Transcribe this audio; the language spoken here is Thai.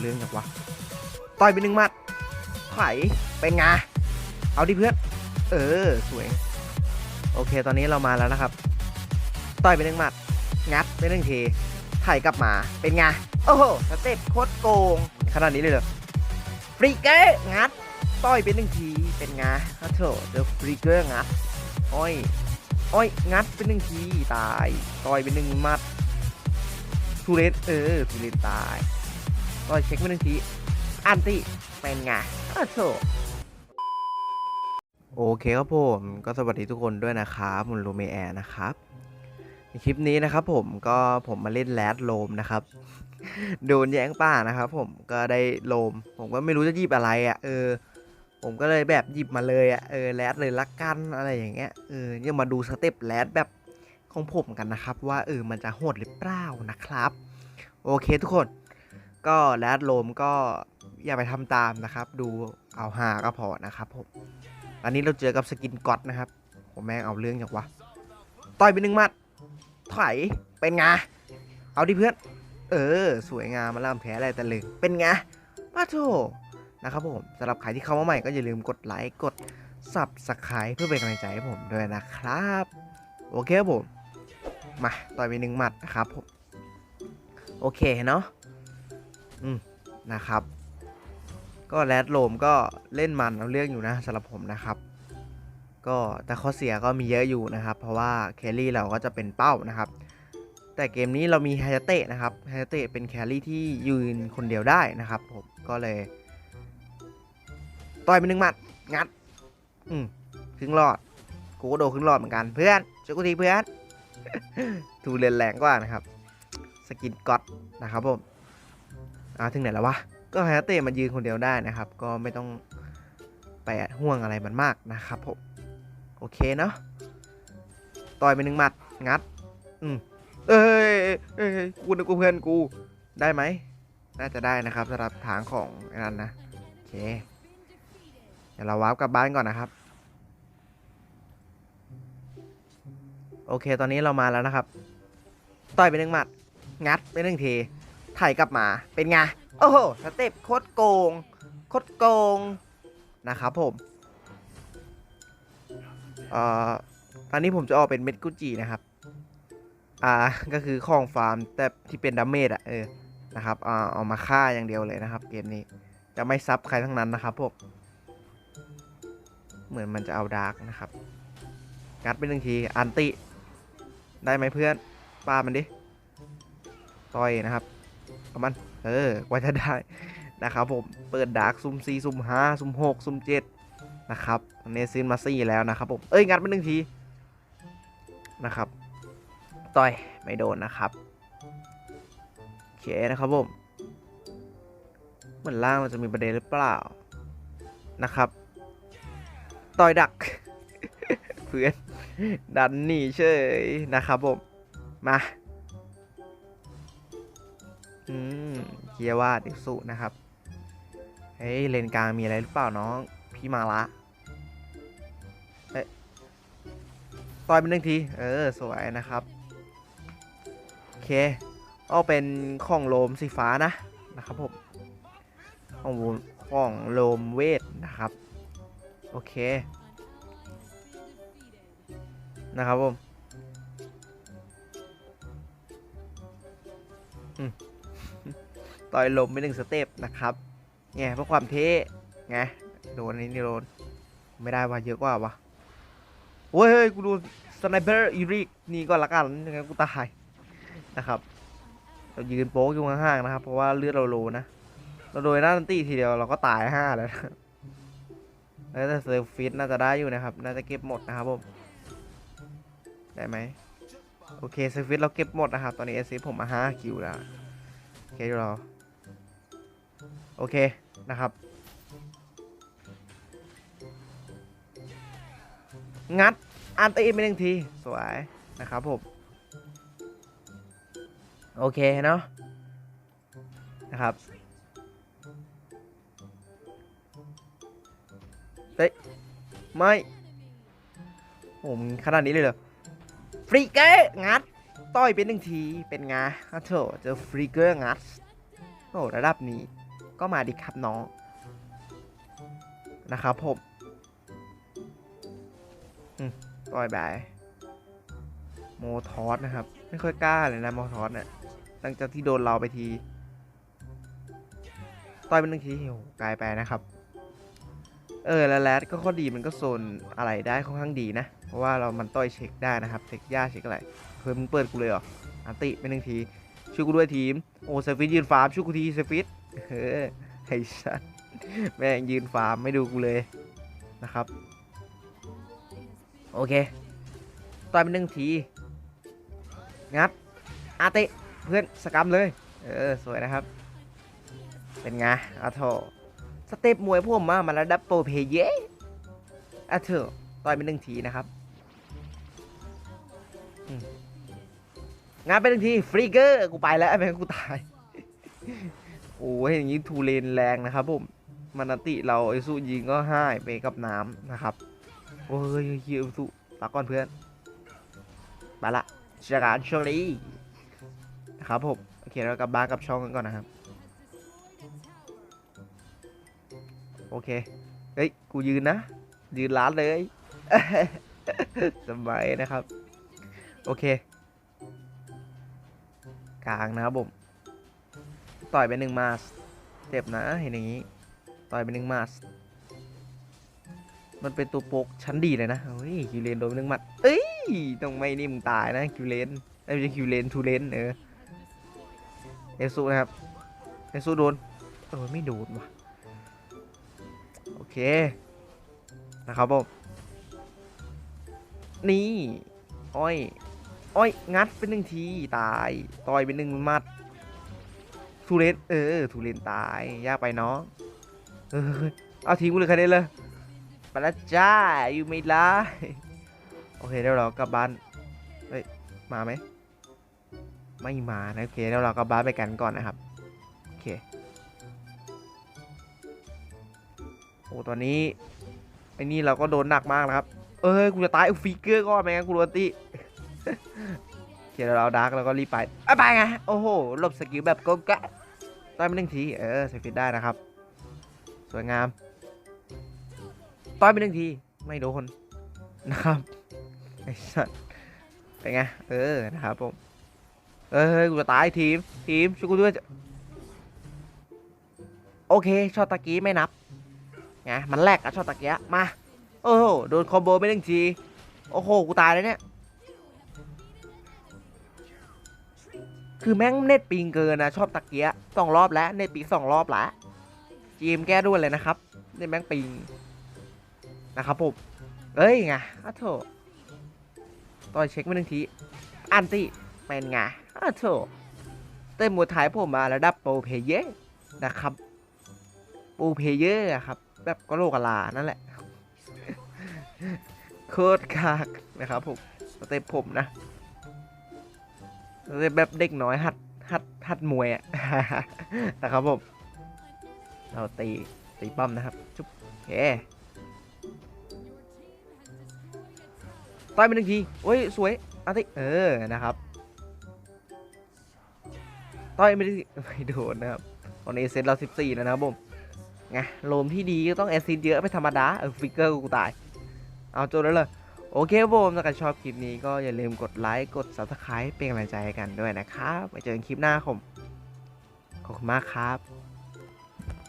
เรื่องจากวะต่อยไปหนึ่งมัดไถเป็นไงเอาดิเพื่อน เออ สวย โอเค ตอนนี้เรามาแล้วนะครับ ต่อยไปหนึ่งหมัด งัดไปหนึ่งทีไถกลับมา เป็นไง โอ้โห สเต็ปโคตรโกง ขนาดนี้เลยเหรอ ฟรีเกอร์งัด ต่อยไปหนึ่งที เป็นไงฮัทโถเดอะฟรีเกอร์งัด อ้อย อ้อย งัดเป็นหนึ่งที ตาย ต่อยไปหนึ่งหมัด ทูเลนเออ ทูเลนตาย ต่อยเช็คไปหนึ่งทีอันติเป็นไงฮัทโถโอเคครับผมก็สวัสดีทุกคนด้วยนะครับมุนลูเมแอร์นะครับในคลิปนี้นะครับผมก็ผมมาเล่นแรดโลมนะครับโดนแย่งป่านะครับผมก็ได้โลม ผมก็ไม่รู้จะหยิบอะไรอะ่ะเออ ผมก็เลยแบบหยิบมาเลยอะ่ะเออแรดเลยละกันอะไรอย่างเงี้ยเออยังมาดูสเต็ปแรดแบบของผมกันนะครับ ว่าเออมันจะโหดหรือเปล่านะครับ โอเคทุกคน ก็แรดโลมก็อย่าไปทำตามนะครับ ดูเอาหาก็พอนะครับผมอันนี้เราเจอกับสกินก๊อตนะครับผมแม่งเอาเรื่องอย่างวะต่อยไปหนึ่งมัดถอยเป็นไงเอาดิเพื่อน เออ สวยงามมาล่ำแพ้อะไรแต่เลยเป็นไงป้าโถนะครับผมสำหรับใครที่เข้ามาใหม่ก็อย่าลืมกดไลค์กดสับสไครต์เพื่อเป็นกำลังใจให้ผมด้วยนะครับ โอเคครับผม มาต่อยไปหนึ่งหมัดนะครับผม โอเคเนาะ นะครับ ก็แรดโลมก็เล่นมันเอาเรื่องอยู่นะสำหรับผมนะครับ ก็แต่ข้อเสียก็มีเยอะอยู่นะครับ เพราะว่าแครี่เราก็จะเป็นเป้านะครับ แต่เกมนี้เรามีไฮเตะนะครับไฮเตะเป็นแครี่ที่ยืนคนเดียวได้นะครับผมก็เลยต่อยไปหนึ่งหมัดงัด อืมครึ่งหลอดกูก็โดนครึ่งหลอดเหมือนกันเพื่อนช่วยกูทีเพื่อนทูเรียนแรงกว่านะครับ สกินก๊อตนะครับผม อ่าถึงไหนแล้ววะ ก็ฮาเตะมันยืนคนเดียวได้นะครับ ก็ไม่ต้องไปห่วงอะไรมันมากนะครับผม โอเคเนาะ ต่อยไปหนึ่งหมัด งัด อืมเอ้ยเอ้ยกูนึกว่าเพื่อนกู ได้ไหม น่าจะได้นะครับสำหรับทางของไอ้นั่นนะ โอเค เดี๋ยวเราวาร์ปกลับบ้านก่อนนะครับ โอเค ตอนนี้เรามาแล้วนะครับ ต่อยไปหนึ่งหมัด งัดไปหนึ่งที ถ่ายกลับมาเป็นไง โอ้โหสเต็ปโคตรโกง โคตรโกง นะครับผมเอ่อตอนนี้ผมจะออกเป็นเม็ดกุจินะครับ อ่า ก็คือของฟาร์มแต่ที่เป็นดาเมจอะเออ นะครับอ่าเอามาฆ่าอย่างเดียวเลยนะครับ เกมนี้ จะไม่ซับใครทั้งนั้นนะครับพวก เหมือนมันจะเอาดาร์กนะครับงัดไปหนึ่งที อันติ ได้ไหมเพื่อนปามันดิ ต่อยนะครับ เอามัน เออกว่าจะได้นะครับผม เปิดดาร์กซุ่มสี่ซุ่มห้าซุ่มหกซุ่มเจ็ดนะครับเนซินมาซี่แล้วนะครับผม เอ้ย งัดไปหนึ่งที นะครับ ต่อยไม่โดนนะครับโอเคนะครับผมเหมือนล่างมันจะมีประเด็นหรือเปล่านะครับ ต่อยดัก เพื่อน ดันหนีเฉยนะครับผม มา อืมเกียร์ว่าดิสุนะครับเฮ้ยเลนกลางมีอะไรหรือเปล่าน้อง พี่มาละเอ๊ะต่อยเป็นหนึ่งที เออ สวยนะครับ โอเค เอาเป็นของโลมสีฟ้านะนะครับผมของวูของโลมเวทนะครับ โอเค นะครับผม อืม ต่อยลมไปหนึ่งสเต็ปนะครับไงเพื่อความเท่ไงโดนนี้นี่โดนไม่ได้ว่ะเยอะกว่าวะโว้ยเฮ้ยกูดูสไนเปอร์อีริกนี่ก็ละกันยังไงกูตายนะครับเรายืนโป๊กอยู่ข้างๆนะครับ เพราะว่าเลือดเราโลนะเราโดยหน้าตันตีทีเดียวเราก็ตายห้าแล้วนะแล้วแต่เซอร์ฟิตน่าจะได้อยู่นะครับ น่าจะเก็บหมดนะครับผมได้ไหมโอเคเซอร์ฟิตเราเก็บหมดนะครับ ตอนนี้เอซิผมมาห้าคิวแล้วโอเคเดี๋ยวเรา โอเคนะครับ งัดอันตีไปหนึ่งทีสวยนะครับผมโอเคเนาะนะครับเฮ้ยไม่โอ้มขนาดนี้เลยเหรอฟรีเกอร์งัดต่อยเป็นหนึ่งทีเป็นไงอะโถเจอฟรีเกอร์งัดโอ้ระดับนี้ ก็มาดิครับน้องนะครับผมอืมปล่อยบายโมทอสนะครับ ไม่ค่อยกล้าเลยนะโมทอสเนี่ยหลังจากที่โดนเราไปที ต่อยเป็นหนึ่งทีโอ้โหไกลไปนะครับ เออแล้วแรดก็ข้อดีมันก็โซนอะไรได้ค่อนข้างดีนะ เพราะว่าเรามันต่อยเช็คได้นะครับเช็คย่าเช็คอะไรเพิ่มมึงเปิดกูเลยเหรออันติเป็นหนึ่งทีช่วยกูด้วยทีม โอ้เซฟิตยืนฟาร์มช่วยกูทีเซฟิต เออไอ้สัสแม่งยืนฟาร์มไม่ดูกูเลยนะครับ โอเคต่อยเป็นหนึ่งที งัด อาติเพื่อนสกรรมเลย เออ สวยนะครับ เป็นไงอาโถสเต็ปมวยพวกมามาแล้วดับโปรเพย์เย่อาเถอต่อยเป็นหนึ่งทีนะครับงานเป็นหนึ่งที ฟรีเกอร์ กูไปแล้วแม่งกูตาย โอ้ยอย่างนี้ทูเลนแรงนะครับผมมันนติเราไอสู้ยิงก็ให้ไปกับน้ำนะครับโอ้ยเฮียสู้ลาก่อนเพื่อนไปละเจอกันช่วงนี้นะครับผมโอเคเรากลับบ้านกับช่องกันก่อนนะครับ โอเคเฮ้ยกูยืนนะ ยืนร้านเลยสบายนะครับ โอเค กลางนะครับผม ต่อยไปหนึ่งมาสเจ็บนะเห็นอย่างนี้ ต่อยไปหนึ่งมาสมันเป็นตัวโปกชั้นดีเลยนะเฮ้ยคิวเลนโดนไปหนึ่งหมัดเอ้ยต้องไม่นี่มึงตายนะคิวเลนไม่ใช่คิวเลนทูเลนเออเอซูนะครับเอซูโดนเออไม่โดนว่ะโอเคนะครับผมนี่อ้อยอ้อยงัดเป็นหนึ่งทีตายต่อยเป็นหนึ่งมัด ทูเลนเออทูเลนตายยากไปเนาะเออเอาทีมกูเลยคะแนนเลยปล้วจ้าอยู่ไม่ไล่โอเคเดี๋ยวเรากลับบ้านเฮ้ยมาไหมไม่มานะโอเคเดี๋ยวเรากลับบ้านไปกันก่อนนะครับโอเคโอ้ตอนนี้ไอ้นี่เราก็โดนหนักมากนะครับ เอ้ยกูจะตายอาฟิกเกอร์ก่อนไม่งั้นกูโดนตีโอเคเดี๋ยวเราดาร์กแล้วก็รีบไปไปไงโอ้โหหลบสกิลแบบโกงกะ ต่อยไปหนึ่งที เออใส่ฟิตได้นะครับ สวยงามต่อยไปหนึ่งที ไม่โดนนะครับไอ้สัสเป็นไง เออ นะครับผม เอ้ย กูจะตายทีม ทีมช่วยกูด้วย โอเค ช็อตตะกี้ไม่นับ ไง มันแลกอะช็อตตะกี้มา โอ้โห โดนคอมโบไปหนึ่งที โอ้โห กูตายเลยเนี่ย คือแม่งเน็ตปิงเกินนะชอบตะเกียสองรอบแล้วเน็ตปิงสองรอบล้วจีมแก้ด้วยเลยนะครับเน็ตแม่งปิงนะครับผมเอ้ยไงอ้าวโถต่อยเช็คไปหนึ่งทีอันติเป็นไงอ้าวโถเต้นมวยไทยผมมาระดับโปรเพเยอร์นะครับโปรเพเยอร์อะครับ แบบก็โลกลานั่นแหละโคตรคากนะครับผมเต็ปผมนะ แบบเด็กน้อยหัดหัดหัดมวยอะนะครับผมเราตีตีป้อมนะครับจุ๊บโอเคต่อยไปหนึ่งทีโอ้ยสวยอันติเออนะครับต่อยไม่ได้ไม่โดนนะครับตอนนี้เซตเรา 14 แล้วนะครับผมไงโลมที่ดีก็ต้องแอซซิดเยอะไม่ธรรมดาเออฟิกเกอร์กูตาย เอาจบแล้วเลย โอเคผมถ้าใครชอบคลิปนี้ก็อย่าลืมกดไลค์ กด subscribe เป็นกำลังใจให้กันด้วยนะครับไว้เจอกันคลิปหน้าผม ขอบคุณมากครับ